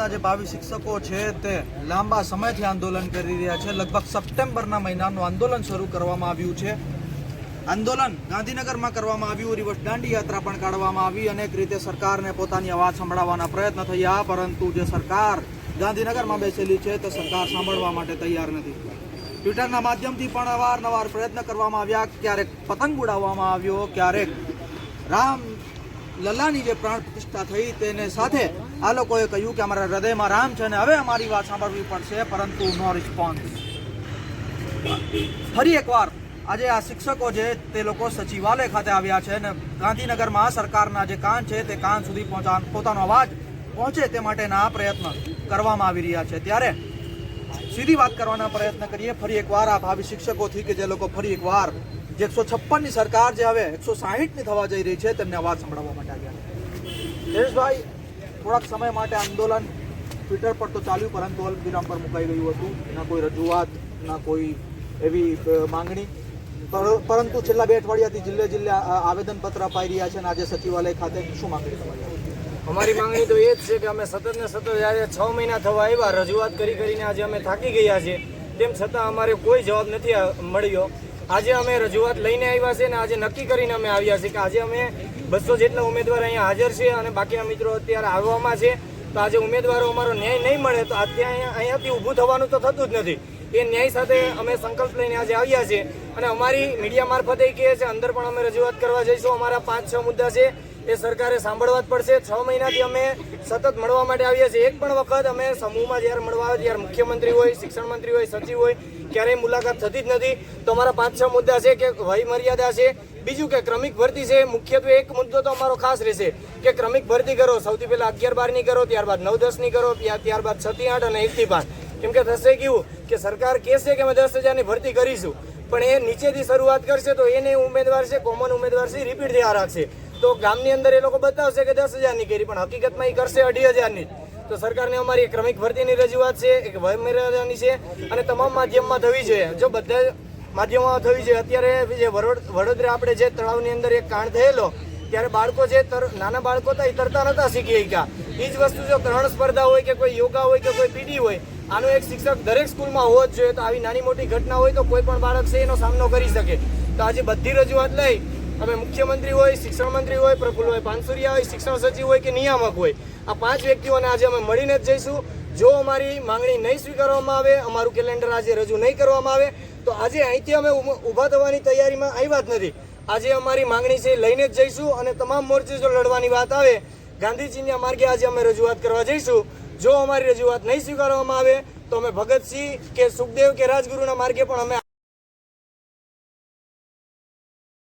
ગુજરાતના જે ભાવિ શિક્ષકો છે તે લાંબા સમયથી આંદોલન કરી રહ્યા છે. લગભગ સપ્ટેમ્બરના મહિનાનું આંદોલન શરૂ કરવામાં આવ્યું છે. આંદોલન ગાંધીનગરમાં કરવામાં આવ્યું, રિવર્સ દાંડી યાત્રા પણ કાઢવામાં આવી. અનેક રીતે સરકારને પોતાની અવાજ સંભળાવવાના પ્રયત્ન થયા, પરંતુ જે સરકાર ગાંધીનગરમાં બેસેલી છે તે સરકાર સાંભળવા માટે તૈયાર નથી. ટ્વિટરના માધ્યમથી પણ અવારનવાર પ્રયત્ન કરવામાં આવ્યા. ક્યારેક પતંગ ઉડાવવામાં આવ્યો, ક્યારેક રામ લલ્લાની જે પ્રાણ પ્રતિષ્ઠા થઈ તેને સાથે આ લોકોએ કહ્યું કે અમારા હૃદયમાં રામ છે અને હવે અમારી વાત સાંભળવી પડશે, પરંતુ નો રિસ્પોન્સ ફરી એકવાર, આજે આ શિક્ષકો છે તે લોકો સચિવાલય ખાતે આવ્યા છે અને ગાંધીનગરમાં સરકારના જે કાન છે તે કાન સુધી પહોંચા, પોતાનો અવાજ પહોંચે તે માટેના પ્રયત્ન કરવામાં આવી રહ્યા છે. ત્યારે સીધી વાત કરવાના પ્રયત્ન કરીએ. ફરી એકવાર આ ભાવિ શિક્ષકોથી કે જે લોકો ફરી એકવાર જે એકસો છપ્પનની સરકાર જે હવે એકસો સાહીઠની થવા જઈ રહી છે, તેમને અવાજ સંભળાવવા માટે આવ્યા દેશભાઈ થોડાક સમય માટે આંદોલન ટ્વિટર પર તો ચાલ્યું, પરંતુ અલ્પ પર મુકાઈ ગયું હતું. ના કોઈ રજૂઆત ના કોઈ એવી માંગણી. પરંતુ છેલ્લા બે અઠવાડિયાથી જિલ્લે જિલ્લે આવેદનપત્ર અપાઈ રહ્યા છે અને આજે સચિવાલય ખાતે શું માંગણી તમારી અમારી માંગણી તો એ જ છે કે અમે સતત ને સતત જ્યારે છ મહિના થવા આવ્યા, રજૂઆત કરી કરીને આજે અમે થાકી ગયા છે તેમ છતાં અમારે કોઈ જવાબ નથી મળ્યો. આજે અમે રજૂઆત લઈને આવ્યા છે અને આજે નક્કી કરીને અમે આવ્યા છે કે આજે અમે બસો જેટલા ઉમેદવાર અહીંયા હાજર છે અને બાકીના મિત્રો અત્યારે આવવામાં છે. તો આજે ઉમેદવારો અમારો ન્યાય નહીં મળે તો અત્યારે અહીંયા અહીંયાથી ઊભું થવાનું તો થતું જ નથી. એ ન્યાય સાથે અમે સંકલ્પ લઈને આજે આવ્યા છે. અને અમારી મીડિયા મારફતે કહે છે, અંદર પણ અમે રજૂઆત કરવા જઈશું. અમારા પાંચ છ મુદ્દા છે. એ સરકારે સાંભળવા જ પડશે. છ મહિનાથી અમે સતત મળવા માટે આવ્યા છીએ. એક પણ વખત અમે સમૂહમાં જ્યારે મળવા આવે ત્યારે મુખ્યમંત્રી હોય, શિક્ષણ મંત્રી હોય, સચિવ હોય, ક્યારેય મુલાકાત થતી જ નથી. તો અમારા પાંચ, છ મુદ્દા છે કે વય મર્યાદા છે. બીજું કે ક્રમિક ભરતી છે. મુખ્યત્વે એક મુદ્દો તો અમારો ખાસ રહેશે કે ક્રમિક ભરતી કરો. સૌથી પહેલા અગિયાર બારની કરો, ત્યારબાદ નવ દસની કરો ત્યાર- ત્યારબાદ છથી આઠ અને એકથી પાંચ. કેમ કે થશે કેવું કે સરકાર કહેશે કે અમે દસ હજારની ભરતી કરીશું. પણ એ નીચેથી શરૂઆત કરશે તો એને ઉમેદવાર છે, કોમન ઉમેદવાર છે રિપીટ થયા રાખશે. તો ગામની અંદર એ લોકો બતાવશે કે દસ હજારની કરી, પણ હકીકતમાં એ કરશે અઢી હજારની. તો સરકારને અમારી ક્રમિક ભરતીની રજૂઆત છે, એક વયમર્યાદાની છે, અને તમામ માધ્યમમાં થવી જોઈએ. જો બધા માધ્યમોમાં થવી જોઈએ, અત્યારે જે વડોદ- વડોદરા આપણે જે તળાવની અંદર એક કાંડ થયેલો, ત્યારે બાળકો જે નાના બાળકો હતા, એ તરતા નતા શીખી શક્યા. એ જ વસ્તુ જો ત્રણ સ્પર્ધા હોય કે કોઈ યોગા હોય કે કોઈ પીડી હોય આનો એક શિક્ષક દરેક સ્કૂલમાં હોવો જ જોઈએ. તો આવી નાની મોટી ઘટના હોય તો કોઈ પણ બાળક છે એનો સામનો કરી શકે. તો આજે બધી રજૂઆત લઈ અમે મુખ્યમંત્રી હોય, શિક્ષણ મંત્રી હોય, પ્રફુલ્લભાઈ પાનસુરિયા હોય, શિક્ષણ સચિવ હોય કે નિયામક હોય, આ પાંચ વ્યક્તિઓને આજે અમે મળીને જ જઈશું. જો અમારી માંગણી નહીં સ્વીકારવામાં આવે, અમારું કેલેન્ડર આજે રજૂ નહીં કરવામાં આવે, તો આજે અહીંથી અમે ઊભા થવાની તૈયારીમાં આવ્યા જ નથી. આજે અમારી માંગણી છે લઈને જ જઈશું અને તમામ મોરચે જો લડવાની વાત આવે, ગાંધીજીના માર્ગે આજે અમે રજૂઆત કરવા જઈશું. જો અમારી રજૂઆત નહીં સ્વીકારવામાં આવે, તો અમે ભગતસિંહ કે સુખદેવ કે રાજગુરુના માર્ગે પણ અમે